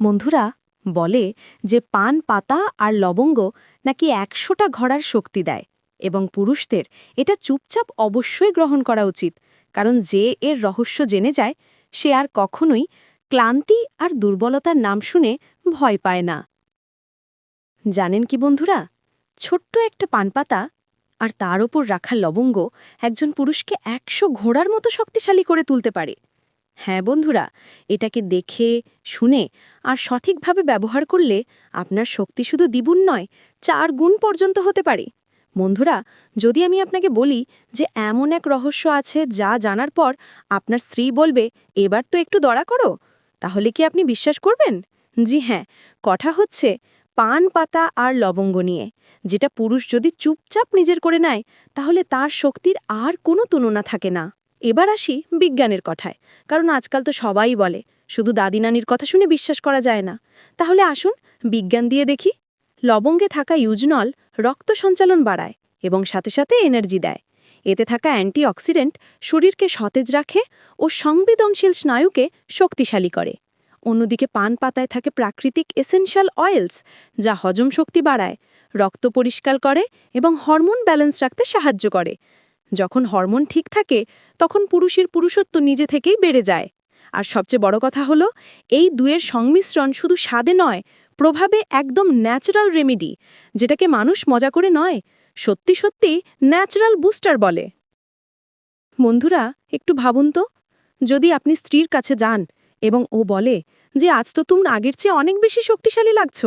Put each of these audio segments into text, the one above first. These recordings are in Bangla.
বন্ধুরা, বলে যে পান, পাতা আর লবঙ্গ নাকি একশোটা ঘোড়ার শক্তি দেয় এবং পুরুষদের এটা চুপচাপ অবশ্যই গ্রহণ করা উচিত, কারণ যে এর রহস্য জেনে যায়, সে আর কখনোই ক্লান্তি আর দুর্বলতার নাম শুনে ভয় পায় না। জানেন কি বন্ধুরা, ছোট্ট একটা পানপাতা আর তার ওপর রাখা লবঙ্গ একজন পুরুষকে একশো ঘোড়ার মতো শক্তিশালী করে তুলতে পারে। হ্যাঁ বন্ধুরা, এটাকে দেখে, শুনে আর সঠিকভাবে ব্যবহার করলে আপনার শক্তি শুধু দ্বিগুণ নয়, চার গুণ পর্যন্ত হতে পারে। বন্ধুরা, যদি আমি আপনাকে বলি যে এমন এক রহস্য আছে যা জানার পর আপনার স্ত্রী বলবে, এবার তো একটু দড়া করো তাহলে কি আপনি বিশ্বাস করবেন? জি হ্যাঁ কথা হচ্ছে পান, পাতা আর লবঙ্গ নিয়ে। যেটা পুরুষ যদি চুপচাপ নিজের করে নেয়, তাহলে তার শক্তির আর কোনো তুলনা থাকে না। এবার আসি বিজ্ঞানের কথায়। কারণ আজকাল তো সবাই বলে, শুধু দাদিনানির কথা শুনে বিশ্বাস করা যায় না। তাহলে আসুন বিজ্ঞান দিয়ে দেখি। লবঙ্গে থাকা ইউজনল রক্ত সঞ্চালন বাড়ায় এবং সাথে সাথে এনার্জি দেয়। এতে থাকা অ্যান্টিঅক্সিডেন্ট শরীরকে সতেজ রাখে ও সংবেদনশীল স্নায়ুকে শক্তিশালী করে। অন্যদিকে পান পাতায় থাকে প্রাকৃতিক এসেনশিয়াল অয়েলস যা হজম শক্তি বাড়ায়, রক্ত পরিষ্কার করে এবং হরমোন ব্যালেন্স রাখতে সাহায্য করে। যখন হরমোন ঠিক থাকে, তখন পুরুষের পুরুষত্ব নিজে থেকেই বেড়ে যায়। আর সবচেয়ে বড় কথা হলো, এই দুয়ের সংমিশ্রণ শুধু স্বাদে নয়, প্রভাবে একদম ন্যাচারাল রেমেডি যেটাকে মানুষ মজা করে নয়, সত্যি সত্যি ন্যাচারাল বুস্টার বলে। বন্ধুরা, একটু ভাবুন তো, যদি আপনি স্ত্রীর কাছে যান এবং ও বলে যে, আজ তো তুমি আগের চেয়ে অনেক বেশি শক্তিশালী লাগছ।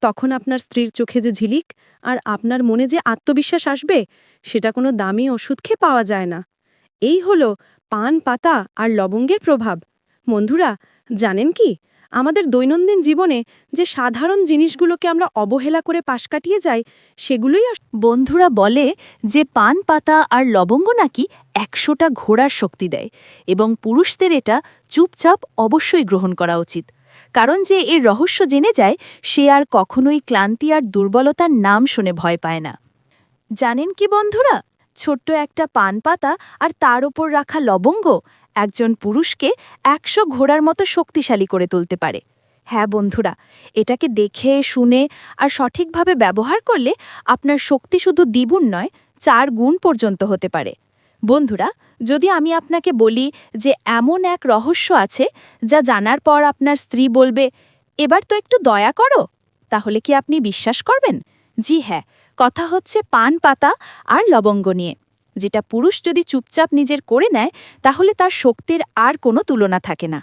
তখন আপনার স্ত্রীর চোখে যে ঝিলিক আর আপনার মনে যে আত্মবিশ্বাস আসবে, সেটা কোনো দামি ওষুধ খেয়ে পাওয়া যায় না। এই হলো পান, পাতা আর লবঙ্গের প্রভাব। বন্ধুরা, জানেন কি? আমাদের দৈনন্দিন জীবনে যে সাধারণ জিনিসগুলোকে আমরা অবহেলা করে পাশ কাটিয়ে যাই, সেগুলোই বন্ধুরা বলে যে পান, পাতা আর লবঙ্গ নাকি একশোটা ঘোড়ার শক্তি দেয় এবং পুরুষদের এটা চুপচাপ অবশ্যই গ্রহণ করা উচিত। কারণ যে এর রহস্য জেনে যায়, সে আর কখনোই ক্লান্তি আর দুর্বলতার নাম শুনে ভয় পায় না। জানেন কি বন্ধুরা? ছোট্ট একটা পান পাতা আর তার ওপর রাখা লবঙ্গ একজন পুরুষকে একশো ঘোড়ার মতো শক্তিশালী করে তুলতে পারে। হ্যাঁ বন্ধুরা, এটাকে দেখে, শুনে আর সঠিকভাবে ব্যবহার করলে আপনার শক্তি শুধু দ্বিগুণ নয়, চার গুণ পর্যন্ত হতে পারে। বন্ধুরা যদি আমি আপনাকে বলি যে এমন এক রহস্য আছে যা জানার পর আপনার স্ত্রী বলবে, এবার তো একটু দয়া করো তাহলে কি আপনি বিশ্বাস করবেন? জি হ্যাঁ কথা হচ্ছে পান পাতা আর লবঙ্গ নিয়ে। যেটা পুরুষ যদি চুপচাপ নিজের করে নেয়, তাহলে তার শক্তির আর কোনো তুলনা থাকে না।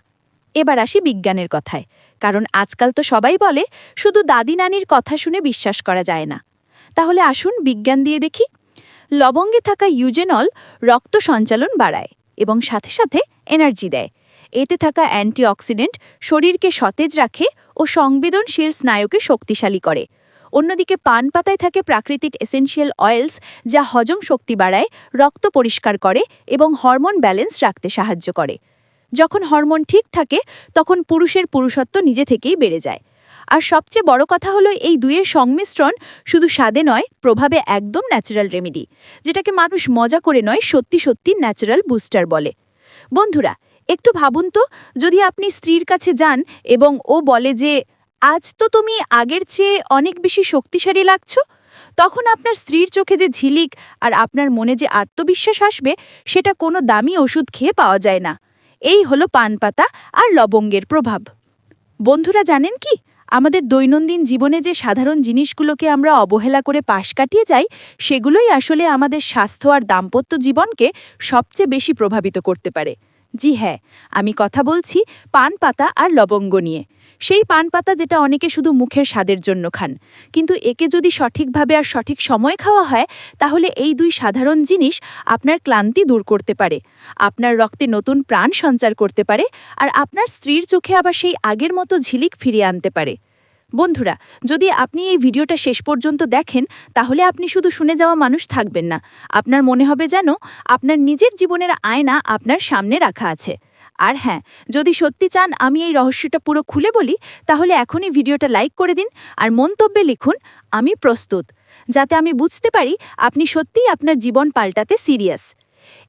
এবার আসি বিজ্ঞানের কথায়, কারণ আজকাল তো সবাই বলে, শুধু দাদি নানির কথা শুনে বিশ্বাস করা যায় না তাহলে আসুন বিজ্ঞান দিয়ে দেখি। লবঙ্গে থাকা ইউজেনল রক্ত সঞ্চালন বাড়ায় এবং সাথে সাথে এনার্জি দেয়। এতে থাকা অ্যান্টিঅক্সিডেন্ট শরীরকে সতেজ রাখে ও সংবেদনশীল স্নায়ুকে শক্তিশালী করে। অন্যদিকে পান পাতায় থাকে প্রাকৃতিক এসেনশিয়াল অয়েলস যা হজম শক্তি বাড়ায়, রক্ত পরিষ্কার করে এবং হরমোন ব্যালেন্স রাখতে সাহায্য করে। যখন হরমোন ঠিক থাকে, তখন পুরুষের পুরুষত্ব নিজে থেকেই বেড়ে যায়। আর সবচেয়ে বড় কথা হলো এই দুইয়ের সংমিশ্রণ শুধু স্বাদে নয়, প্রভাবে একদম ন্যাচারাল রেমেডি যেটাকে মানুষ মজা করে নয়, সত্যি সত্যি ন্যাচারাল বুস্টার বলে। বন্ধুরা, একটু ভাবুন তো, যদি আপনি স্ত্রীর কাছে যান এবং ও বলে যে, আজ তো তুমি আগের চেয়ে অনেক বেশি শক্তিশালী লাগছ, তখন আপনার স্ত্রীর চোখে যে ঝিলিক আর আপনার মনে যে আত্মবিশ্বাস আসবে, সেটা কোনো দামি ওষুধ খেয়ে পাওয়া যায় না। এই হলো পানপাতা আর লবঙ্গের প্রভাব। বন্ধুরা জানেন কি? আমাদের দৈনন্দিন জীবনে যে সাধারণ জিনিসগুলোকে আমরা অবহেলা করে পাশ কাটিয়ে যাই, সেগুলোই আসলে আমাদের স্বাস্থ্য আর দাম্পত্য জীবনকে সবচেয়ে বেশি প্রভাবিত করতে পারে। জি হ্যাঁ আমি কথা বলছি পান, পাতা আর লবঙ্গ নিয়ে। সেই পান পাতা যেটা অনেকে শুধু মুখের স্বাদের জন্য খান। কিন্তু একে যদি সঠিকভাবে আর সঠিক সময় খাওয়া হয়, তাহলে এই দুই সাধারণ জিনিস আপনার ক্লান্তি দূর করতে পারে, আপনার রক্তে নতুন প্রাণ সঞ্চার করতে পারে, আর আপনার স্ত্রীর চোখে আবার সেই আগের মতো ঝিলিক ফিরিয়ে আনতে পারে। বন্ধুরা, যদি আপনি এই ভিডিওটা শেষ পর্যন্ত দেখেন, তাহলে আপনি শুধু শুনে যাওয়া মানুষ থাকবেন না। আপনার মনে হবে যেন আপনার নিজের জীবনের আয়না আপনার সামনে রাখা আছে। আর হ্যাঁ যদি সত্যি চান আমি এই রহস্যটা পুরো খুলে বলি, তাহলে এখনই ভিডিওটা লাইক করে দিন আর মন্তব্যে লিখুন, আমি প্রস্তুত যাতে আমি বুঝতে পারি আপনি সত্যিই আপনার জীবন পাল্টাতে সিরিয়াস।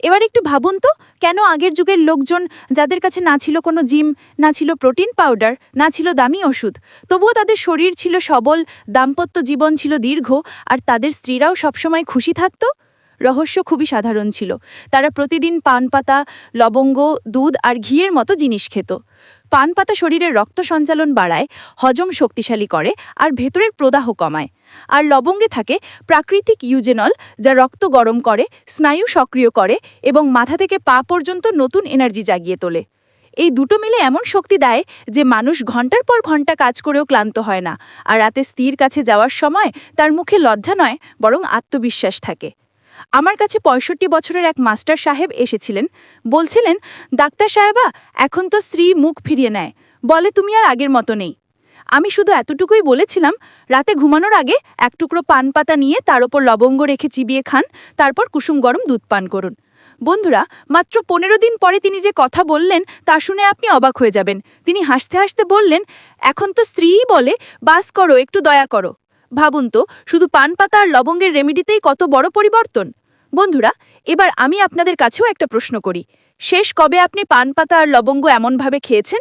এবার একটু ভাবুন তো, কেন আগের যুগের লোকজন যাদের কাছে না ছিল কোনো জিম, না ছিল প্রোটিন পাউডার, না ছিল দামি ওষুধ, তবুও তাদের শরীর ছিল সবল, দাম্পত্য জীবন ছিল দীর্ঘ, আর তাদের স্ত্রীরাও সবসময় খুশি থাকত? রহস্য খুবই সাধারণ ছিল। তারা প্রতিদিন পান পাতা, লবঙ্গ, দুধ আর ঘিয়ের মতো জিনিস খেত। পান পাতা শরীরের রক্ত সঞ্চালন বাড়ায়, হজম শক্তিশালী করে আর ভেতরের প্রদাহ কমায়। আর লবঙ্গে থাকে প্রাকৃতিক ইউজেনল, যা রক্ত গরম করে, স্নায়ু সক্রিয় করে এবং মাথা থেকে পা পর্যন্ত নতুন এনার্জি জাগিয়ে তোলে। এই দুটো মিলে এমন শক্তি দেয় যে মানুষ ঘণ্টার পর ঘণ্টা কাজ করেও ক্লান্ত হয় না। আর রাতে স্ত্রীর কাছে যাওয়ার সময় তার মুখে লজ্জা নয়, বরং আত্মবিশ্বাস থাকে। আমার কাছে পঁয়ষট্টি বছরের এক মাস্টার সাহেব এসেছিলেন। বলছিলেন, ডাক্তার সাহেবা, এখন তো স্ত্রী মুখ ফিরিয়ে নেয়। বলে তুমি আর আগের মতো নেই। আমি শুধু এতটুকুই বলেছিলাম, রাতে ঘুমানোর আগে এক টুকরো পান পাতা নিয়ে তার ওপর লবঙ্গ রেখে চিবিয়ে খান, তারপর কুসুম গরম দুধ পান করুন। বন্ধুরা, মাত্র পনেরো দিন পরে তিনি যে কথা বললেন, তা শুনে আপনি অবাক হয়ে যাবেন। তিনি হাসতে হাসতে বললেন, এখন তো স্ত্রীই বলে, বাস করো, একটু দয়া করো। ভাবুন তো, শুধু পান পাতা আর লবঙ্গের রেমেডিতেই কত বড় পরিবর্তন? বন্ধুরা, এবার আমি আপনাদের কাছেও একটা প্রশ্ন করি। শেষ কবে আপনি পান পাতা আর লবঙ্গ এমনভাবে খেয়েছেন?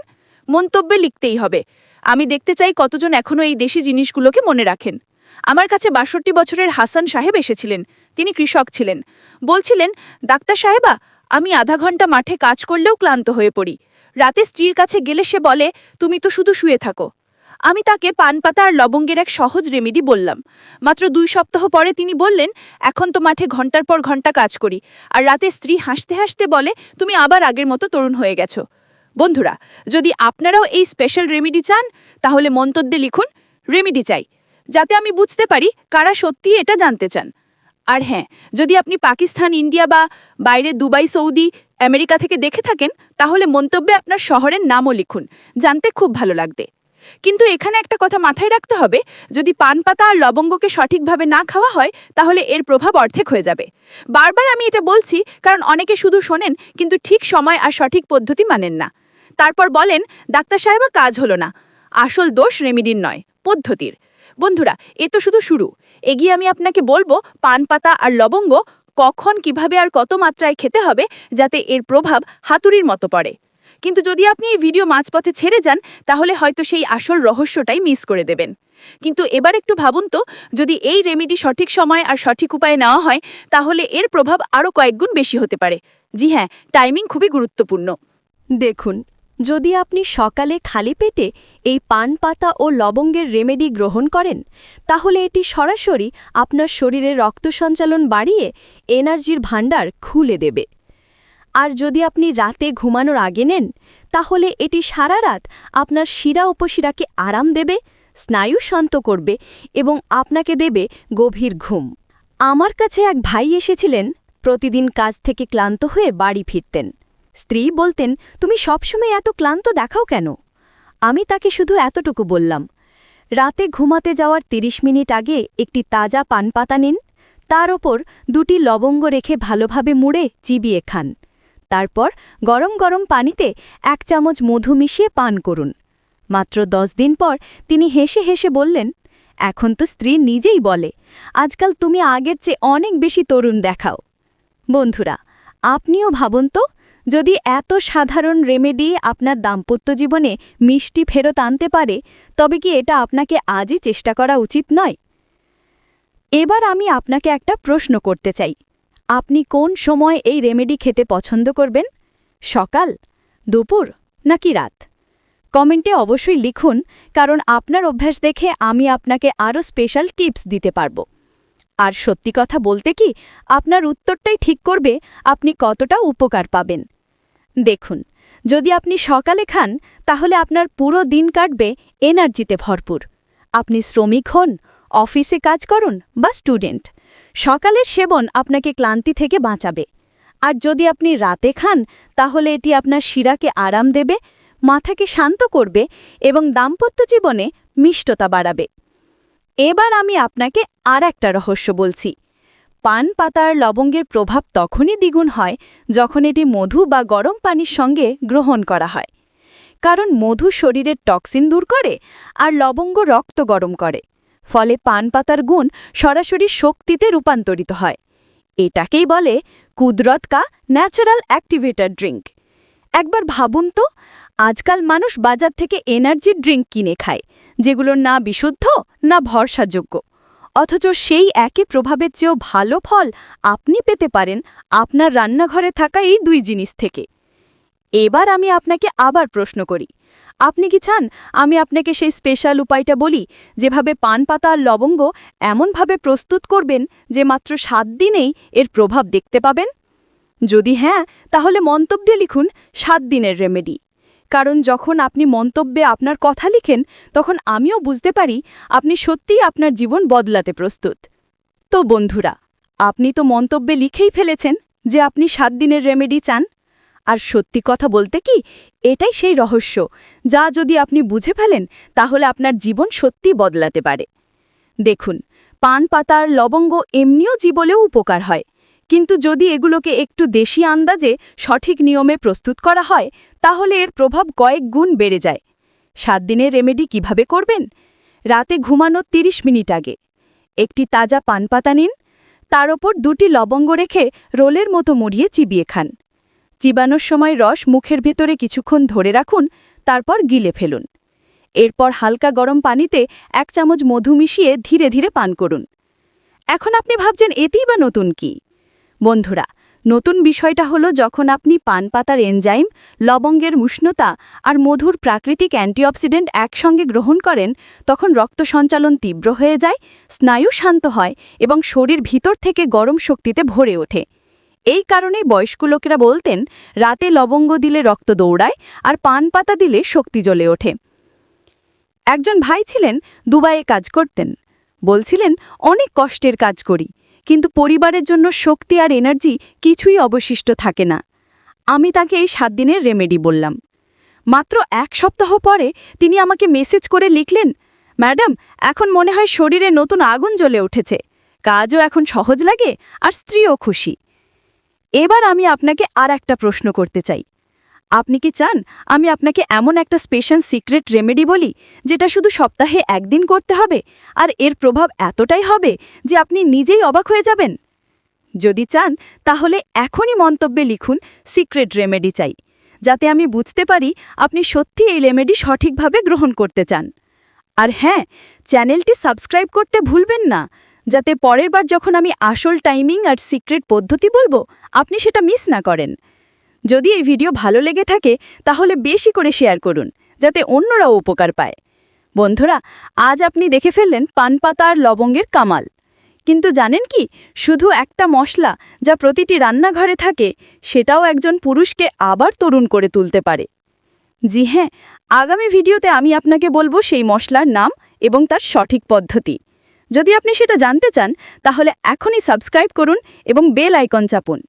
মন্তব্যে লিখতেই হবে। আমি দেখতে চাই কতজন এখনও এই দেশি জিনিসগুলোকে মনে রাখেন। আমার কাছে বাষট্টি বছরের হাসান সাহেব এসেছিলেন। তিনি কৃষক ছিলেন। বলছিলেন, ডাক্তার সাহেবা, আমি আধা ঘণ্টা মাঠে কাজ করলেও ক্লান্ত হয়ে পড়ি। রাতে স্ত্রীর কাছে গেলে সে বলে, তুমি তো শুধু শুয়ে থাকো। আমি তাকে পান পাতা আর লবঙ্গের এক সহজ রেমেডি বললাম। মাত্র দুই সপ্তাহ পরে তিনি বললেন, এখন তো মাঠে ঘণ্টার পর ঘণ্টা কাজ করি, আর রাতে স্ত্রী হাসতে হাসতে বলে, তুমি আবার আগের মতো তরুণ হয়ে গেছো। বন্ধুরা, যদি আপনারাও এই স্পেশাল রেমেডি চান, তাহলে মন্তব্যে লিখুন, রেমেডি চাই। যাতে আমি বুঝতে পারি কারা সত্যি এটা জানতে চান। আর হ্যাঁ যদি আপনি পাকিস্তান, ইন্ডিয়া বা বাইরে দুবাই, সৌদি, আমেরিকা থেকে দেখে থাকেন, তাহলে মন্তব্যে আপনার শহরের নামও লিখুন, জানতে খুব ভালো লাগবে। কিন্তু এখানে একটা কথা মাথায় রাখতে হবে, যদি পান পাতা আর লবঙ্গকে সঠিকভাবে না খাওয়া হয়, তাহলে এর প্রভাব অর্ধেক হয়ে যাবে। বারবার আমি এটা বলছি কারণ অনেকে শুধু শোনেন, কিন্তু ঠিক সময় আর সঠিক পদ্ধতি মানেন না। তারপর বলেন, ডাক্তার সাহেবা, কাজ হলো না। আসল দোষ রেমিডির নয়, পদ্ধতির। বন্ধুরা, এ তো শুধু শুরু। এগিয়ে আমি আপনাকে বলব, পান পাতা আর লবঙ্গ কখন, কীভাবে আর কত মাত্রায় খেতে হবে, যাতে এর প্রভাব হাতুড়ির মতো পড়ে। কিন্তু যদি আপনি এই ভিডিও মাঝপথে ছেড়ে যান, তাহলে হয়তো সেই আসল রহস্যটাই মিস করে দেবেন। কিন্তু এবার একটু ভাবুন তো, যদি এই রেমেডি সঠিক সময় আর সঠিক উপায়ে নেওয়া হয়, তাহলে এর প্রভাব আরও কয়েকগুণ বেশি হতে পারে। জি হ্যাঁ টাইমিং খুবই গুরুত্বপূর্ণ। দেখুন, যদি আপনি সকালে খালি পেটে এই পান পাতা ও লবঙ্গের রেমেডি গ্রহণ করেন, তাহলে এটি সরাসরি আপনার শরীরে রক্ত সঞ্চালন বাড়িয়ে এনার্জির ভাণ্ডার খুলে দেবে। আর যদি আপনি রাতে ঘুমানোর আগে নেন, তাহলে এটি সারা রাত আপনার শিরা উপশিরাকে আরাম দেবে, স্নায়ু শান্ত করবে এবং আপনাকে দেবে গভীর ঘুম। আমার কাছে এক ভাই এসেছিলেন, প্রতিদিন কাজ থেকে ক্লান্ত হয়ে বাড়ি ফিরতেন। স্ত্রী বলতেন, তুমি সবসময় এত ক্লান্ত দেখাও কেন? আমি তাকে শুধু এতটুকু বললাম, রাতে ঘুমাতে যাওয়ার ৩০ মিনিট আগে একটি তাজা পানপাতা নিন, তার ওপর দুটি লবঙ্গ রেখে ভালোভাবে মুড়ে চিবিয়ে খান। তারপর গরম গরম পানিতে এক চামচ মধু মিশিয়ে পান করুন। মাত্র দশ দিন পর তিনি হেসে হেসে বললেন, এখন তো স্ত্রী নিজেই বলে, আজকাল তুমি আগের চেয়ে অনেক বেশি তরুণ দেখাও। বন্ধুরা, আপনিও ভাবুন তো, যদি এত সাধারণ রেমেডি আপনার দাম্পত্য জীবনে মিষ্টি ফেরত আনতে পারে, তবে কি এটা আপনাকে আজই চেষ্টা করা উচিত নয়? এবার আমি আপনাকে একটা প্রশ্ন করতে চাই। আপনি কোন সময় এই রেমেডি খেতে পছন্দ করবেন? সকাল, দুপুর, নাকি রাত? কমেন্টে অবশ্যই লিখুন, কারণ আপনার অভ্যাস দেখে আমি আপনাকে আরও স্পেশাল টিপস দিতে পারব। আর সত্যি কথা বলতে কি, আপনার উত্তরটাই ঠিক করবে, আপনি কতটা উপকার পাবেন। দেখুন, যদি আপনি সকালে খান, তাহলে আপনার পুরো দিন কাটবে এনার্জিতে ভরপুর। আপনি শ্রমিক হন অফিসে কাজ করুন বা স্টুডেন্ট সকালের সেবন আপনাকে ক্লান্তি থেকে বাঁচাবে। আর যদি আপনি রাতে খান, তাহলে এটি আপনার শিরাকে আরাম দেবে, মাথাকে শান্ত করবে এবং দাম্পত্য জীবনে মিষ্টতা বাড়াবে। এবার আমি আপনাকে আর একটা রহস্য বলছি। পান পাতার লবঙ্গের প্রভাব তখনই দ্বিগুণ হয় যখন এটি মধু বা গরম পানির সঙ্গে গ্রহণ করা হয়। কারণ মধু শরীরের টক্সিন দূর করে আর লবঙ্গ রক্ত গরম করে। ফলে পান পাতার গুণ সরাসরি শক্তিতে রূপান্তরিত হয়। এটাকেই বলে কুদরত কা ন্যাচারাল অ্যাক্টিভেটার ড্রিঙ্ক একবার ভাবুন তো, আজকাল মানুষ বাজার থেকে এনার্জি ড্রিঙ্ক কিনে খায়, যেগুলোর না বিশুদ্ধ, না ভরসাযোগ্য। অথচ সেই একই প্রভাবের চেয়েও ভালো ফল আপনি পেতে পারেন আপনার রান্নাঘরে থাকা এই দুই জিনিস থেকে। এবার আমি আপনাকে আবার প্রশ্ন করি আপনি কি চান? আমি আপনাকে সেই স্পেশাল উপায়টা বলি, যেভাবে পান পাতা আর লবঙ্গ এমনভাবে প্রস্তুত করবেন যে মাত্র সাত দিনেই এর প্রভাব দেখতে পাবেন? যদি হ্যাঁ তাহলে মন্তব্যে লিখুন সাত দিনের রেমেডি কারণ যখন আপনি মন্তব্যে আপনার কথা লিখেন, তখন আমিও বুঝতে পারি আপনি সত্যিই আপনার জীবন বদলাতে প্রস্তুত। তো বন্ধুরা, আপনি তো মন্তব্যে লিখেই ফেলেছেন যে আপনি সাত দিনের রেমেডি চান। আর সত্যি কথা বলতে কি, এটাই সেই রহস্য। যা যদি আপনি বুঝে ফেলেন, তাহলে আপনার জীবন সত্যি বদলাতে পারে। দেখুন, পান পাতার লবঙ্গ এমনিও জীবলেও উপকার হয়। কিন্তু যদি এগুলোকে একটু দেশি আন্দাজে সঠিক নিয়মে প্রস্তুত করা হয়, তাহলে এর প্রভাব কয়েক গুণ বেড়ে যায়। সাত দিনের রেমেডি কীভাবে করবেন? রাতে ঘুমানো ৩০ মিনিট আগে। একটি তাজা পান, পাতা নিন। তার ওপর দুটি লবঙ্গ রেখে রোলের মতো মুড়িয়ে চিবিয়ে খান। চিবানোর সময় রস মুখের ভেতরে কিছুক্ষণ ধরে রাখুন, তারপর গিলে ফেলুন। এরপর হালকা গরম পানিতে এক চামচ মধু মিশিয়ে ধীরে ধীরে পান করুন। এখন আপনি ভাবছেন, এতেই বা নতুন কি? বন্ধুরা, নতুন বিষয়টা হলো যখন আপনি পান পাতার এনজাইম, লবঙ্গের উষ্ণতা আর মধুর প্রাকৃতিক অ্যান্টিঅক্সিডেন্ট একসঙ্গে গ্রহণ করেন, তখন রক্ত সঞ্চালন তীব্র হয়ে যায়, স্নায়ু শান্ত হয় এবং শরীর ভিতর থেকে গরম শক্তিতে ভরে ওঠে। এই কারণেই বয়স্ক লোকেরা বলতেন, রাতে লবঙ্গ দিলে রক্ত দৌড়ায় আর পান পাতা দিলে শক্তি জ্বলে ওঠে। একজন ভাই ছিলেন, দুবাইয়ে কাজ করতেন। বলছিলেন, অনেক কষ্টের কাজ করি, কিন্তু পরিবারের জন্য শক্তি আর এনার্জি কিছুই অবশিষ্ট থাকে না। আমি তাকে এই সাত দিনের রেমেডি বললাম। মাত্র এক সপ্তাহ পরে তিনি আমাকে মেসেজ করে লিখলেন, ম্যাডাম, এখন মনে হয় শরীরে নতুন আগুন জ্বলে উঠেছে। কাজও এখন সহজ লাগে আর স্ত্রীও খুশি। এবার আমি আপনাকে আর একটা প্রশ্ন করতে চাই। আপনি কি চান আমি আপনাকে এমন একটা স্পেশাল সিক্রেট রেমেডি বলি, যেটা শুধু সপ্তাহে একদিন করতে হবে? আর এর প্রভাব এতটাই হবে যে আপনি নিজেই অবাক হয়ে যাবেন। যদি চান, তাহলে এখনই মন্তব্যে লিখুন সিক্রেট রেমেডি চাই, যাতে আমি বুঝতে পারি আপনি সত্যি এই রেমেডি সঠিকভাবে গ্রহণ করতে চান। আর হ্যাঁ চ্যানেলটি সাবস্ক্রাইব করতে ভুলবেন না। যাতে পরের বার যখন আমি আসল টাইমিং আর সিক্রেট পদ্ধতি বলব, আপনি সেটা মিস না করেন। যদি এই ভিডিও ভালো লেগে থাকে, তাহলে বেশি করে শেয়ার করুন, যাতে অন্যরাও উপকার পায়। বন্ধুরা, আজ আপনি দেখে ফেললেন পানপাতা আর লবঙ্গের কামাল। কিন্তু জানেন কি, শুধু একটা মশলা যা প্রতিটি রান্নাঘরে থাকে, সেটাও একজন পুরুষকে আবার তরুণ করে তুলতে পারে। জি হ্যাঁ আগামী ভিডিওতে আমি আপনাকে বলব সেই মশলার নাম এবং তার সঠিক পদ্ধতি। যদি আপনি সেটা জানতে চান তাহলে এখনই সাবস্ক্রাইব করুন এবং বেল আইকন চাপুন।